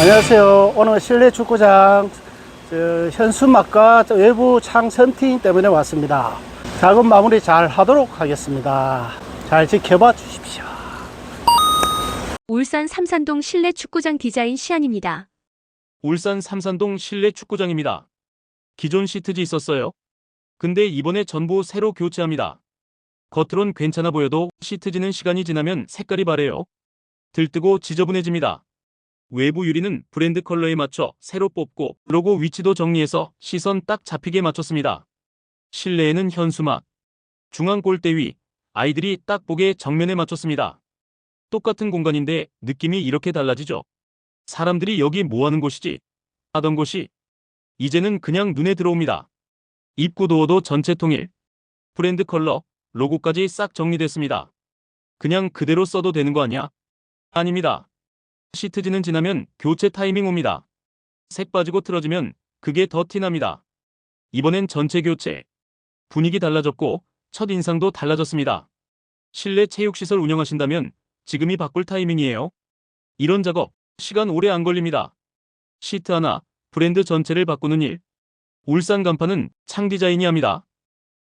안녕하세요. 오늘 실내 축구장 저 현수막과 저 외부 창 선팅 때문에 왔습니다. 작업 마무리 잘 하도록 하겠습니다. 잘 지켜봐 주십시오. 울산 삼산동 실내 축구장 디자인 시안입니다. 울산 삼산동 실내 축구장입니다. 기존 시트지 있었어요. 근데 이번에 전부 새로 교체합니다. 겉으론 괜찮아 보여도 시트지는 시간이 지나면 색깔이 바래요. 들뜨고 지저분해집니다. 외부 유리는 브랜드 컬러에 맞춰 새로 뽑고 로고 위치도 정리해서 시선 딱 잡히게 맞췄습니다. 실내에는 현수막, 중앙 골대 위, 아이들이 딱 보게 정면에 맞췄습니다. 똑같은 공간인데 느낌이 이렇게 달라지죠. 사람들이 여기 뭐 하는 곳이지? 하던 곳이 이제는 그냥 눈에 들어옵니다. 입구 도어도 전체 통일. 브랜드 컬러, 로고까지 싹 정리됐습니다. 그냥 그대로 써도 되는 거 아니야? 아닙니다. 시트지는 지나면 교체 타이밍 옵니다. 색 빠지고 틀어지면 그게 더 티납니다. 이번엔 전체 교체. 분위기 달라졌고 첫 인상도 달라졌습니다. 실내 체육시설 운영하신다면 지금이 바꿀 타이밍이에요. 이런 작업 시간 오래 안 걸립니다. 시트 하나, 브랜드 전체를 바꾸는 일. 울산 간판은 창 디자인이 합니다.